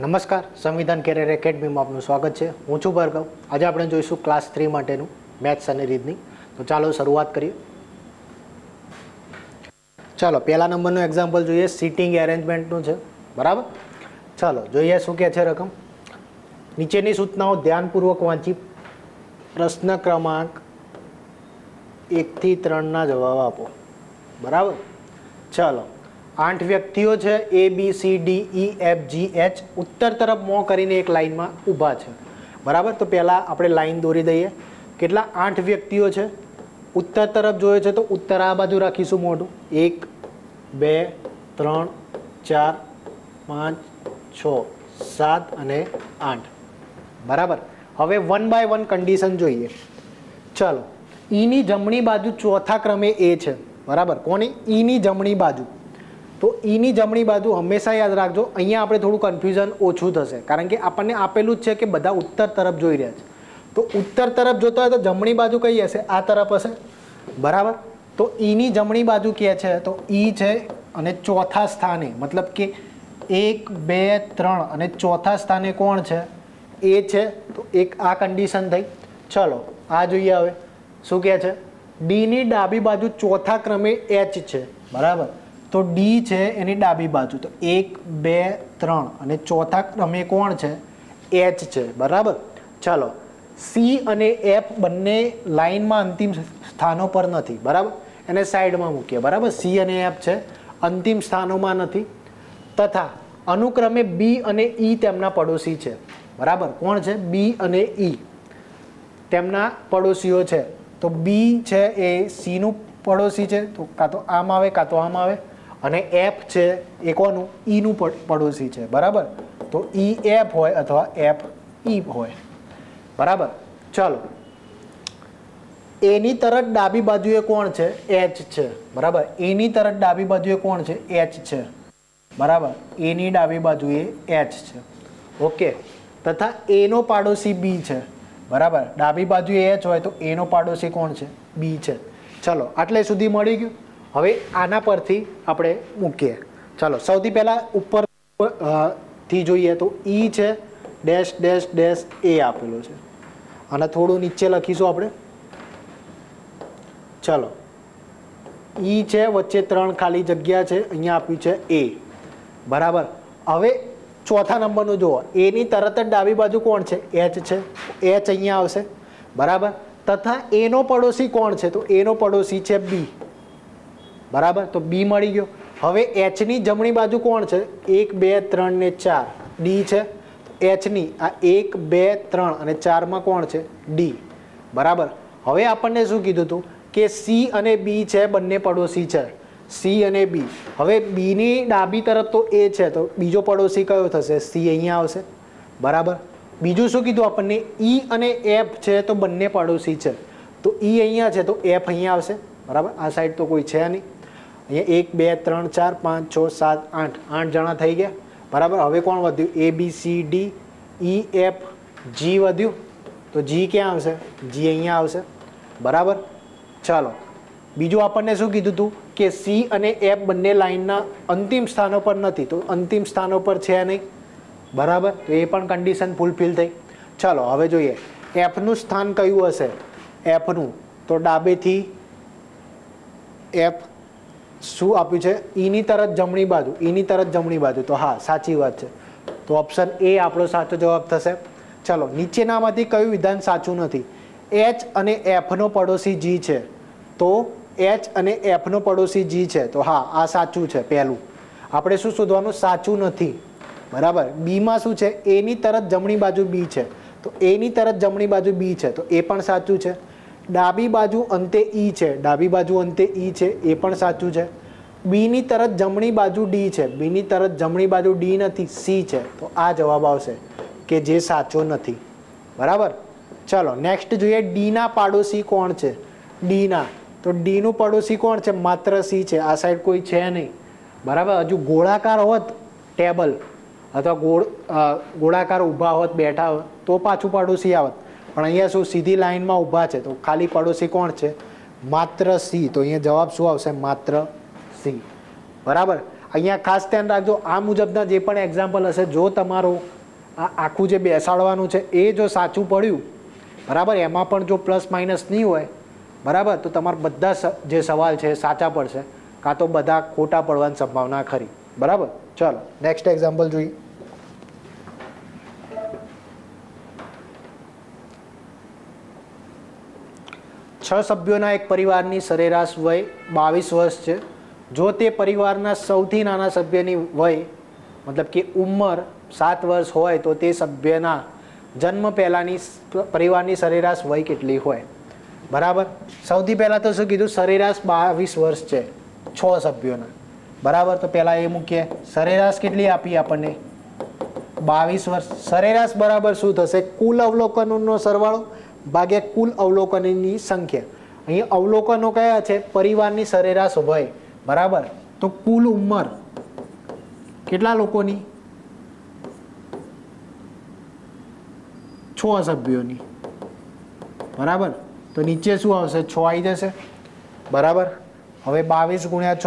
નમસ્કાર, સંવિધાન કેરિયર એકેડમીમાં આપનું સ્વાગત છે. હું છું ભાર્ગવ. આજે આપણે જોઈશું ક્લાસ થ્રી માટેનું મેથ્સ અને રીતની તો ચાલો શરૂઆત કરીએ. ચાલો, પહેલા નંબરનું એક્ઝામ્પલ જોઈએ. સીટિંગ એરેન્જમેન્ટનું છે. બરાબર? ચાલો, જોઈએ શું કહે છે રકમ. નીચેની સૂચનાઓ ધ્યાનપૂર્વક વાંચી. પ્રશ્ન ક્રમાંક એકથી ત્રણના જવાબ આપો. બરાબર? ચાલો આઠ વ્યક્તિઓ છે A B C D E F G H ઉત્તર તરફ મોં કરીને એક લાઈનમાં ઊભા છે. બરાબર? તો પહેલાં આપણે લાઈન દોરી દઈએ. કેટલા? આઠ વ્યક્તિઓ છે. ઉત્તર તરફ જોઈએ છે તો ઉત્તર આ બાજુ રાખીશું મોઢું. એક, બે, ત્રણ, ચાર, પાંચ, છ, સાત અને આઠ. બરાબર? હવે વન બાય વન કન્ડિશન જોઈએ. ચલો. ઈની જમણી બાજુ ચોથા ક્રમે એ છે. બરાબર? કોની? ઈની જમણી બાજુ. તો ઈની જમણી બાજુ હંમેશા યાદ રાખજો, અહીંયા આપણે થોડું કન્ફ્યુઝન ઓછું થશે. કારણ કે આપણને આપેલું જ છે કે બધા ઉત્તર તરફ જોઈ રહ્યા છે. તો ઉત્તર તરફ જોતા હોય તો જમણી બાજુ કઈ હશે? આ તરફ હશે. બરાબર? તો ઈની જમણી બાજુ કે છે? તો ઈ છે અને ચોથા સ્થાને. મતલબ કે એક, બે, ત્રણ. અને ચોથા સ્થાને કોણ છે? એ છે. તો એક આ કન્ડિશન થઈ. ચલો, આ જોઈએ હવે. શું કહે છે? ડીની ડાબી બાજુ ચોથા ક્રમે એચ છે. બરાબર? તો ડી છે એની ડાબી બાજુ. તો એક, બે, ત્રણ. અને ચોથા ક્રમે કોણ છે? એચ છે. બરાબર? ચાલો. સી અને એફ બંને લાઈનમાં અંતિમ સ્થાનો પર નથી. બરાબર? એને સાઈડમાં મૂકીએ. બરાબર? સી અને એફ છે. અંતિમ સ્થાનોમાં નથી. તથા અનુક્રમે બી અને ઈ તેમના પડોશી છે. બરાબર? કોણ છે? બી અને ઈ તેમના પડોશીઓ છે. તો બી છે એ સીનું પડોશી છે. તો કાં તો આમ આવે, કાં તો આમ આવે. અને એફ છે એ કોનું? ઈનું પડોશી છે. બરાબર? તો ઈ એફ હોય અથવા એફ ઈ હોય. બરાબર? ચાલો. એની તરત ડાબી બાજુએ કોણ છે? એચ છે. બરાબર? એની તરત ડાબી બાજુએ કોણ છે? એચ છે. બરાબર? એની ડાબી બાજુએ એચ છે. ઓકે. તથા એનો પાડોશી બી છે. બરાબર? ડાબી બાજુએ એચ હોય તો એનો પાડોશી કોણ છે? બી છે. ચલો, આટલે સુધી મળી ગયું. હવે આના પરથી આપણે મૂકીએ. ચાલો, સૌથી પહેલાં ઉપરથી જોઈએ તો ઈ છે, ડેશ ડેશ ડેશ એ આપેલો છે. અને થોડું નીચે લખીશું આપણે. ચલો. ઈ છે, વચ્ચે ત્રણ ખાલી જગ્યા છે, અહીંયા આપ્યું છે એ બરાબર? હવે ચોથા નંબરનું જુઓ. એની તરત જ ડાબી બાજુ કોણ છે? એચ છે. એચ અહીંયા આવશે. બરાબર? તથા એનો પડોશી કોણ છે? તો એનો પડોશી છે બી બરાબર? તો બી મળી ગયો. હવે એચની જમણી બાજુ કોણ છે? એક, બે, ત્રણ ને ચાર. ડી છે. એચની આ એક, બે, ત્રણ અને ચારમાં કોણ છે? ડી બરાબર? હવે આપણને શું કીધું હતું? કે સી અને બી છે, બંને પડોશી છે. સી અને બી હવે બીની ડાબી તરફ તો એ છે, તો બીજો પડોશી કયો થશે? સી અહીંયા આવશે. બરાબર? બીજું શું કીધું આપણને? ઈ અને એફ છે, તો બંને પડોશી છે. તો ઈ અહીંયા છે, તો એફ અહીંયા આવશે. બરાબર? આ સાઈડ તો કોઈ છે નહીં. અહીંયા એક, બે, ત્રણ, ચાર, પાંચ, છ, સાત, આઠ આઠ જણા થઈ ગયા. બરાબર? હવે કોણ વધ્યું? A B C D E F G વધ્યું. તો જી ક્યાં આવશે? જી અહીંયા આવશે. બરાબર? ચાલો. બીજું આપણને શું કીધું હતું કે સી અને એફ બંને લાઈનના અંતિમ સ્થાનો પર નથી. તો અંતિમ સ્થાનો પર છે નહીં. બરાબર? તો એ પણ કન્ડિશન ફૂલફિલ થઈ. ચાલો, હવે જોઈએ. એફનું સ્થાન કયું હશે? એફનું તો ડાબેથી એફ શું આપ્યું છે? ઈની તરત જમણી બાજુ, ઈની તરત જમણી બાજુ. તો હા, સાચી વાત છે. તો ઓપ્શન એ આપણો સાચો જવાબ થશે. ચલો, નીચેનામાંથી કયું વિધાન સાચું નથી? એચ અને એફનો પડોશી જી છે. તો એચ અને એફનો પડોશી જી છે. તો હા, આ સાચું છે, પહેલું. આપણે શું શોધવાનું? સાચું નથી. બરાબર? બીમાં શું છે? એની તરત જમણી બાજુ બી છે. તો એની તરત જમણી બાજુ બી છે. તો એ પણ સાચું છે. ડાબી બાજુ અંતે ઈ છે. ડાબી બાજુ અંતે ઈ છે, એ પણ સાચું છે. બીની તરત જમણી બાજુ ડી છે. બીની તરત જમણી બાજુ ડી નથી, સી છે. તો આ જવાબ આવશે કે જે સાચો નથી. બરાબર? ચલો નેક્સ્ટ જોઈએ ડીના પાડોશી કોણ છે? ડીના. તો ડીનું પાડોશી કોણ છે? માત્ર સી છે. આ સાઈડ કોઈ છે નહીં. બરાબર? હજુ ગોળાકાર હોત ટેબલ અથવા ગોળ ગોળાકાર ઊભા હોત, બેઠા હોત, તો પાછું પાડોશી આવત. પણ અહીંયા શું સીધી લાઈનમાં ઊભા છે? તો ખાલી પડોશી કોણ છે? માત્ર સી. તો અહીંયા જવાબ શું આવશે? માત્ર સી. બરાબર? અહીંયા ખાસ ધ્યાન રાખજો, આ મુજબના જે પણ એક્ઝામ્પલ હશે, જો તમારું આ આખું જે બેસાડવાનું છે, એ જો સાચું પડ્યું, બરાબર? એમાં પણ જો પ્લસ માઇનસ નહીં હોય, બરાબર? તો તમારા બધા જે સવાલ છે સાચા પડશે. કાં તો બધા ખોટા પડવાની સંભાવના ખરી. બરાબર? ચાલો નેક્સ્ટ એક્ઝામ્પલ જોઈએ. છ સભ્યોના એક પરિવારની સરેરાશ વય બાવીસ વર્ષ છે. જો તે પરિવારના સૌથી નાના સભ્યની વય, મતલબ કે ઉંમર સાત વર્ષ હોય, તો તે સભ્યના જન્મ પહેલાંની પરિવારની સરેરાશ વય કેટલી હોય? બરાબર? સૌથી પહેલાં તો શું કીધું? સરેરાશ બાવીસ વર્ષ છે, છ સભ્યોના. બરાબર? તો પહેલાં એ મૂકીએ. સરેરાશ કેટલી આપી આપણને? બાવીસ વર્ષ. સરેરાશ બરાબર શું થશે? કુલ અવલોકનોનો સરવાળો ભાગ્યા કુલ અવલોકનની સંખ્યા. અહીં અવલોકનો કયા છે? પરિવારની સરેરાશ વય. બરાબર? તો કુલ ઉંમર. કેટલા લોકોની? છ સભ્યોની. બરાબર? તો નીચે શું આવશે? છ આવી જશે. બરાબર? હવે બાવીસ ગુણ્યા છ.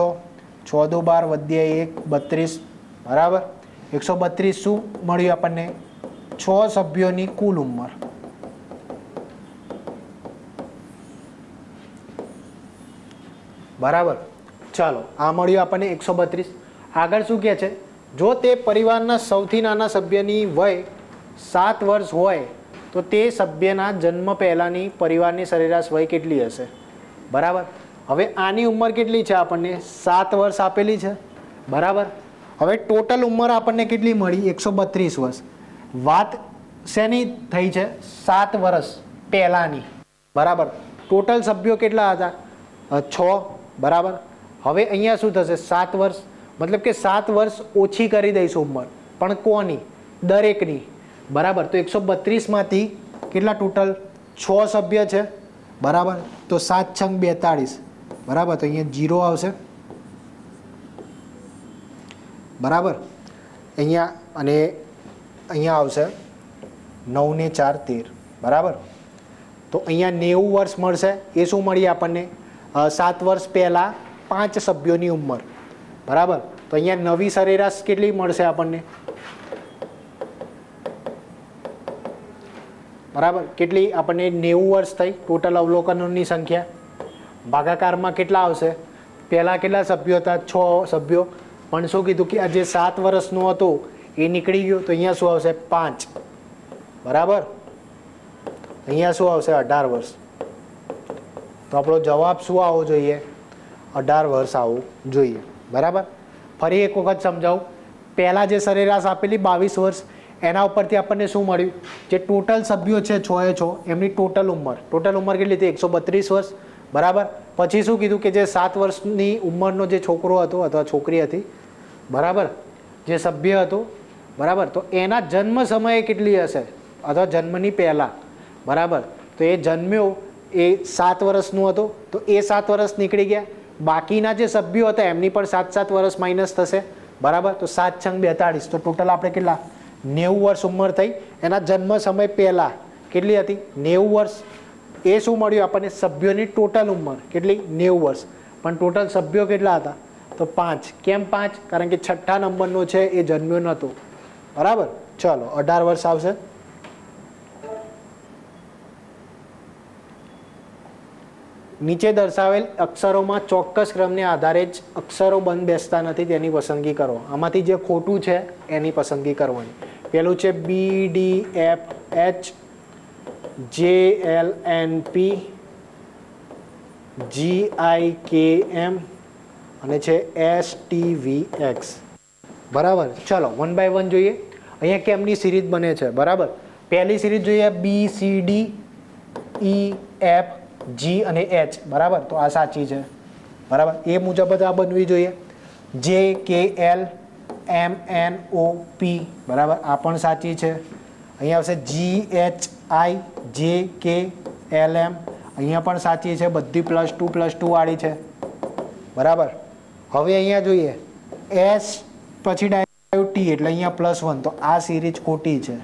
છ દો બાર વધ્યા એક, બત્રીસ. બરાબર? એકસો બત્રીસ શું મળ્યું આપણને? છ સભ્યોની કુલ ઉંમર. બરાબર? ચાલો, આ મળ્યું આપણને એકસો બત્રીસ. આગળ શું કહે છે? જો તે પરિવારના સૌથી નાના સભ્યની વય સાત વર્ષ હોય, તો તે સભ્યના જન્મ પહેલાંની પરિવારની સરેરાશ વય કેટલી હશે? બરાબર? હવે આની ઉંમર કેટલી છે આપણને? સાત વર્ષ આપેલી છે. બરાબર? હવે ટોટલ ઉંમર આપણને કેટલી મળી? એકસો બત્રીસ વર્ષ. વાત શેની થઈ છે? સાત વર્ષ પહેલાંની. બરાબર? ટોટલ સભ્યો કેટલા હતા? છ. બરાબર? હવે અહીંયા શું થશે? સાત વર્ષ. મતલબ કે સાત વર્ષ ઓછી કરી દઈશું ઉંમર. પણ કોની? દરેકની. બરાબર? તો એકસો બત્રીસમાંથી કેટલા ટોટલ છ સભ્ય છે. બરાબર? તો સાત છંગ બેતાળીસ. બરાબર? તો અહીંયા જીરો આવશે. બરાબર? અહીંયા અને અહીંયા આવશે નવ ને ચાર તેર. બરાબર? તો અહીંયા નેવું વર્ષ મળશે. એ શું મળીએ આપણને? સાત વર્ષ પહેલાં પાંચ સભ્યોની ઉંમર. બરાબર? તો અહીંયા નવી સરેરાશ કેટલી મળશે આપણને? બરાબર? કેટલી આપણને નેવું વર્ષ થઈ ટોટલ અવલોકનોની સંખ્યા? ભાગાકારમાં કેટલા આવશે? પહેલાં કેટલા સભ્યો હતા? છ સભ્યો. પણ શું કીધું કે આ જે સાત વર્ષનું હતું, એ નીકળી ગયું, તો અહીંયા શું આવશે? પાંચ. બરાબર? અહીંયા શું આવશે? અઢાર વર્ષ. તો આપણો જવાબ શું આવવો જોઈએ? અઢાર વર્ષ આવવું જોઈએ. બરાબર? ફરી એક વખત સમજાવું. પહેલાં જે સરેરાશ આપેલી બાવીસ વર્ષ, એના ઉપરથી આપણને શું મળ્યું? જે ટોટલ સભ્યો છે, છ એ છ, એમની ટોટલ ઉંમર. ટોટલ ઉંમર કેટલી હતી? એકસો બત્રીસ વર્ષ. બરાબર? પછી શું કીધું કે જે સાત વર્ષની ઉંમરનો જે છોકરો હતો અથવા છોકરી હતી, બરાબર? જે સભ્ય હતો, બરાબર? તો એના જન્મ સમયે કેટલી હશે? અથવા જન્મની પહેલાં. બરાબર? તો એ જન્મ્યો એ સાત વર્ષનું હતું, તો એ સાત વર્ષ નીકળી ગયા. બાકીના જે સભ્યો હતા, એમની પણ સાત સાત વર્ષ માઇનસ થશે. બરાબર? તો સાત છંગ બેતાળીસ. તો ટોટલ આપણે કેટલા? નેવું વર્ષ ઉંમર થઈ. એના જન્મ સમય પહેલાં કેટલી હતી? નેવું વર્ષ. એ શું મળ્યું? આપણને સભ્યોની ટોટલ ઉંમર. કેટલી? નેવું વર્ષ. પણ ટોટલ સભ્યો કેટલા હતા? તો પાંચ. કેમ પાંચ? કારણ કે છઠ્ઠા નંબરનો છે, એ જન્મ્યો નહોતો. બરાબર? ચલો, અઢાર વર્ષ આવશે. નીચે દર્શાવેલ અક્ષરોમાં ચોક્કસ ક્રમને આધારે જ અક્ષરો બંધ બેસતા નથી તેની પસંદગી કરો. આમાંથી જે ખોટું છે એની પસંદગી કરવાની. પેલું છે B D F H J L N P G I K M અને છે એસ ટી વી એક્સ બરાબર? ચલો વન બાય વન જોઈએ. અહીંયા કેમની સિરીઝ બને છે? બરાબર? પહેલી સિરીઝ જોઈએ B C D E F G અને એચ બરાબર? તો આ સાચી છે. બરાબર? એ મુજબ જ આ બનવી જોઈએ. જે કે એલ એમ એન ઓ પી બરાબર? આ પણ સાચી છે. અહીંયા આવશે જી એચ આઈ જે કે એલ એમ અહીંયા પણ સાચી છે. બધી પ્લસ ટુ પ્લસ ટુ વાળી છે. બરાબર? હવે અહીંયા જોઈએ. એસ પછી ડાયરેક્ટ ટી એટલે અહીંયા પ્લસ વન તો આ સિરીઝ ખોટી છે.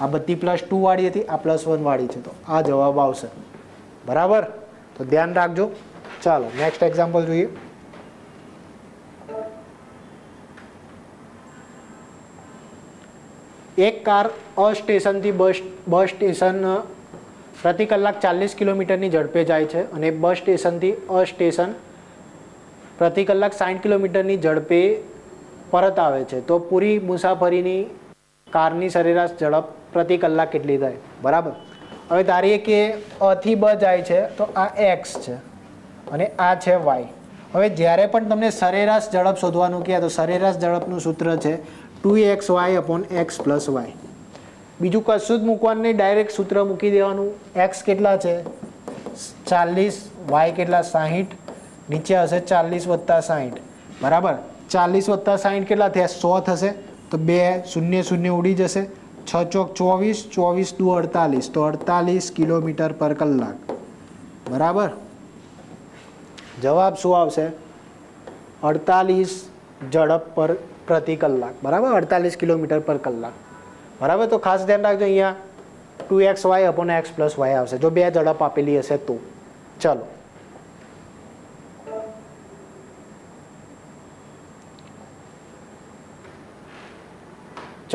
આ બધી પ્લસ ટુ વાળી હતી, આ પ્લસ વન વાળી છે. તો આ જવાબ આવશે. બરાબર? તો ધ્યાન રાખજો. ચાલો નેક્સ્ટ એક્ઝામ્પલ જોઈએ. એક કાર અ સ્ટેશનથી બસ બસ સ્ટેશન પ્રતિ કલાક ચાલીસ કિલોમીટરની ઝડપે જાય છે અને બસ સ્ટેશનથી અ સ્ટેશન પ્રતિ કલાક સાઠ કિલોમીટરની ઝડપે પરત આવે છે. તો પૂરી મુસાફરીની, કારની સરેરાશ ઝડપ પ્રતિ કલાક કેટલી થાય? બરાબર? હવે ધારીએ કે અથી બ જાય છે, તો આ એક્સ છે અને આ છે વાય હવે જ્યારે પણ તમને સરેરાશ ઝડપ શોધવાનું કહે, તો સરેરાશ ઝડપનું સૂત્ર છે two x y upon x plus y બીજું કશું જ મૂકવાનું નહીં, ડાયરેક્ટ સૂત્ર મૂકી દેવાનું. એક્સ કેટલા છે? ચાલીસ વાય કેટલા? સાહીઠ. નીચે હશે ચાલીસ વત્તા સાહીઠ. બરાબર? ચાલીસ વત્તા સાહીઠ કેટલા થયા? સો થશે. તો બે, શૂન્ય શૂન્ય ઉડી જશે. છ ચોક ચોવીસ ચોવીસ દુ અડતાલીસ, તો અડતાલીસ કિલોમીટર પર કલાક. બરાબર? જવાબ શું આવશે? અડતાલીસ ઝડપ પર પ્રતિ કલાક. બરાબર? અડતાલીસ કિલોમીટર પર કલાક. બરાબર? તો ખાસ ધ્યાન રાખજો અહીંયા. Two x y upon x plus y આવશે. જો બે ઝડપ આપેલી હશે તો. ચલો.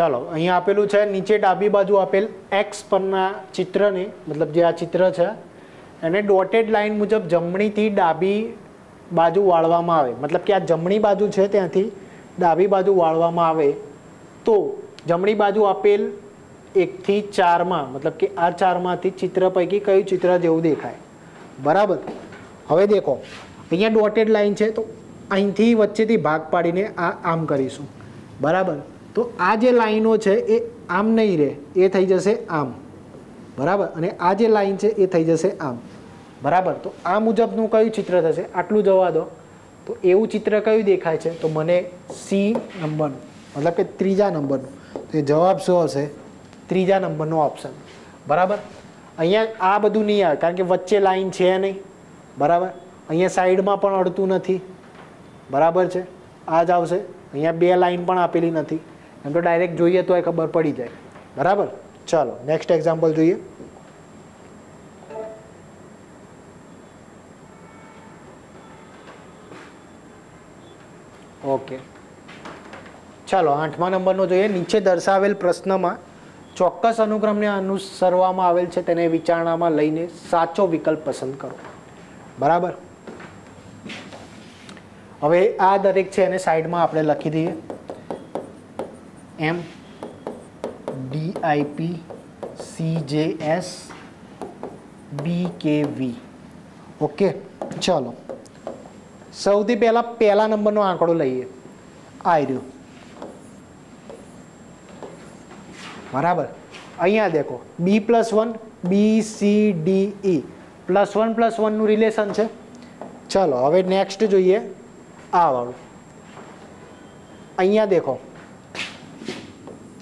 ચાલો, અહીંયા આપેલું છે, નીચે ડાબી બાજુ આપેલ એક્સ પરના ચિત્રને, મતલબ જે આ ચિત્ર છે, એને ડોટેડ લાઇન મુજબ જમણીથી ડાબી બાજુ વાળવામાં આવે. મતલબ કે આ જમણી બાજુ છે ત્યાંથી ડાબી બાજુ વાળવામાં આવે. તો જમણી બાજુ આપેલ એકથી ચારમાં, મતલબ કે આ ચારમાંથી ચિત્ર પૈકી કયું ચિત્ર જેવું દેખાય? બરાબર? હવે દેખો, અહીંયા ડોટેડ લાઈન છે, તો અહીંથી વચ્ચેથી ભાગ પાડીને આ આમ કરીશું. બરાબર? તો આ જે લાઈનો છે એ આમ નહીં રહે, એ થઈ જશે આમ. બરાબર? અને આ જે લાઈન છે એ થઈ જશે આમ. બરાબર? તો આ મુજબનું કયું ચિત્ર થશે? આટલું જવા દો. તો એવું ચિત્ર કયું દેખાય છે? તો મને સી નંબરનું, મતલબ કે ત્રીજા નંબરનું. તો એ જવાબ શું હશે? ત્રીજા નંબરનો ઓપ્શન. બરાબર? અહીંયા આ બધું નહીં આવે, કારણ કે વચ્ચે લાઈન છે નહીં. બરાબર? અહીંયા સાઈડમાં પણ અડતું નથી. બરાબર છે? આ જ આવશે. અહીંયા બે લાઈન પણ આપેલી નથી. એમ તો ડાયરેક્ટ જોઈએ તો એ ખબર પડી જાય. બરાબર? ચાલો નેક્સ્ટ એક્ઝામ્પલ જોઈએ. ઓકે ચાલો, આઠમા નંબરનો જોઈએ. નીચે દર્શાવેલ પ્રશ્નમાં ચોક્કસ અનુક્રમને અનુસરવામાં આવેલ છે તેને વિચારણામાં લઈને સાચો વિકલ્પ પસંદ કરો. બરાબર? હવે આ દરેક છે એને સાઈડમાં આપણે લખી દઈએ. એમ DIP C J S B K V okay ચલો. સૌથી પહેલાં પહેલા નંબરનો આંકડો લઈએ. આ રહ્યો બરાબર? અહીંયા દેખો. B plus one B C D E plus one plus વનનું relation છે. ચલો, હવે નેક્સ્ટ જોઈએ. આ વાળું. અહીંયા દેખો.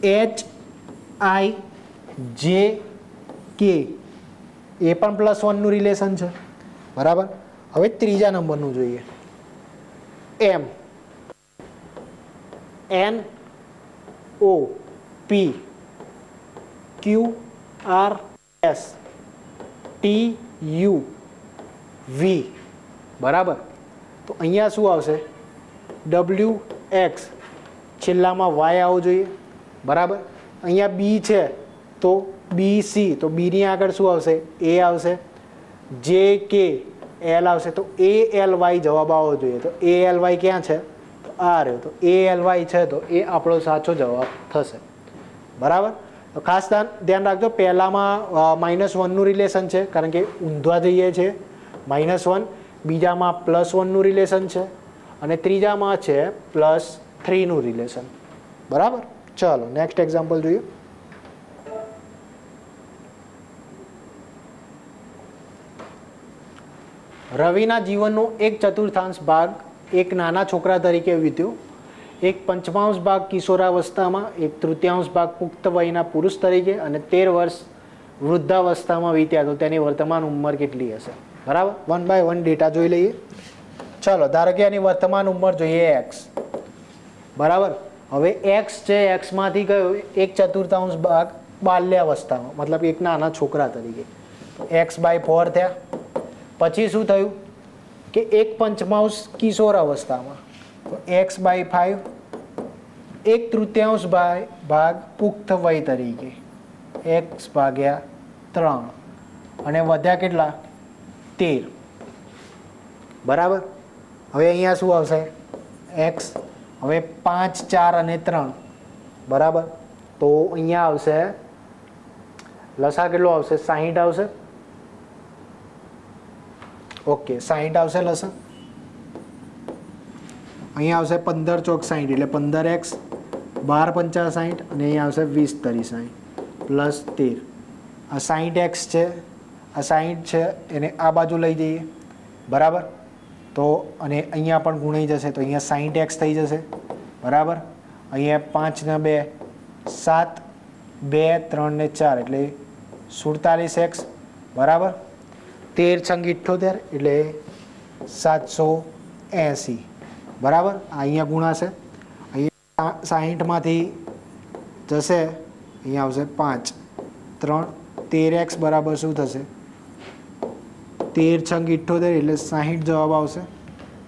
એચ આઈ જે કે એ પણ પ્લસ વનનું રિલેશન છે. બરાબર? હવે ત્રીજા નંબરનું જોઈએ. M N O P Q R S T U V બરાબર? તો અહીંયા શું આવશે? ડબલ્યુ એક્સ છેલ્લામાં વાય આવવો જોઈએ. બરાબર? અહીંયા બી છે, તો બી સી તો બીની આગળ શું આવશે? એ આવશે. જે કે એલ આવશે. તો એ એલ વાય જવાબ આવવો જોઈએ. તો એ એલ વાય ક્યાં છે? તો આ રહ્યો. તો એ એલ વાય છે, તો એ આપણો સાચો જવાબ થશે. બરાબર? તો ખાસ ધ્યાન રાખજો, પહેલામાં માઇનસ વનનું રિલેશન છે, કારણ કે ઊંધવા જઈએ છે. માઇનસ વન બીજામાં પ્લસ વનનું રિલેશન છે. અને ત્રીજામાં છે પ્લસ થ્રીનું રિલેશન બરાબર? ચલો નેક્સ્ટ એક્ઝામ્પલ જોઈએ. રવિના જીવનનો એક ચતુર્થાંશ ભાગ એક નાના છોકરા તરીકે વીત્યો. એક પંચમાંશ ભાગ કિશોરાવસ્થામાં, એક તૃતીયાંશ ભાગ પુખ્ત વયના પુરુષ તરીકે અને તેર વર્ષ વૃદ્ધાવસ્થામાં વીત્યા. તો તેની વર્તમાન ઉંમર કેટલી હશે? બરાબર? વન બાય વન ડેટા જોઈ લઈએ. ચાલો, ધારો કે એની વર્તમાન ઉંમર જોઈએ એક્સ બરાબર? હવે એક્સ છે એક્સમાંથી કયો? એક ચતુર્થાંશ ભાગ બાલ્યાવસ્થામાં મતલબ એક નાના છોકરા તરીકે. એક્સ બાય ફોર થયા. પછી શું થયું? કે એક પંચમાંશ કિશોર અવસ્થામાં. તો એક્સ બાય ફાઈવ એક તૃતીયાંશ ભાઈ, ભાગ પુખ્ત વય તરીકે. એક્સ ભાગ્યા ત્રણ. અને વધ્યા કેટલા? તેર. બરાબર? હવે અહીંયા શું આવશે? એક્સ હવે પાંચ, ચાર અને ત્રણ. બરાબર? તો અહીંયા આવશે. લસા કેટલો આવશે? સાહીઠ આવશે? ઓકે, સાહીઠ આવશે લસા. અહીંયા આવશે પંદર ચોક સાહીઠ, એટલે પંદર એક્સ, બાર પંચા સાહીઠ, અને અહીંયા આવશે વીસ તરી સાહીઠ, પ્લસ તેર. આ સાહીઠ એક્સ છે, આ સાહીઠ છે, એને આ બાજુ લઈ જઈએ. બરાબર? તો અને અહીંયા પણ ગુણાઈ જશે, તો અહીંયા સાઈઠ એક્સ થઈ જશે. બરાબર? અહીંયા પાંચને બે, સાત, બે, ત્રણ ને ચાર, એટલે સુડતાલીસ એક્સ. બરાબર? તેર છંગ ઇઠ્ઠોતેર એટલે સાતસો એંસી. બરાબર? અહીંયા ગુણાશે. અહીંયા સાહીઠમાંથી જશે, અહીંયા આવશે પાંચ. ત્રણ, તેર એક્સ બરાબર શું થશે? તેર છંગ ઇઠ્ઠોતેર એટલે સાહીઠ જવાબ આવશે.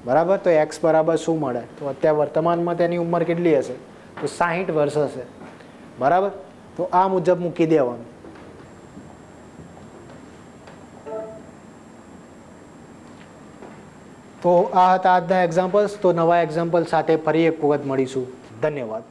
બરાબર? તો એક્સ બરાબર શું મળે? તો અત્યારે વર્તમાનમાં તેની ઉંમર કેટલી હશે? તો સાહીઠ વર્ષ હશે. બરાબર? તો આ મુજબ મૂકી દેવાનું. તો આ હતા આજના એક્ઝામ્પલ્સ તો નવા એક્ઝામ્પલ સાથે ફરી એક વખત મળીશું. ધન્યવાદ.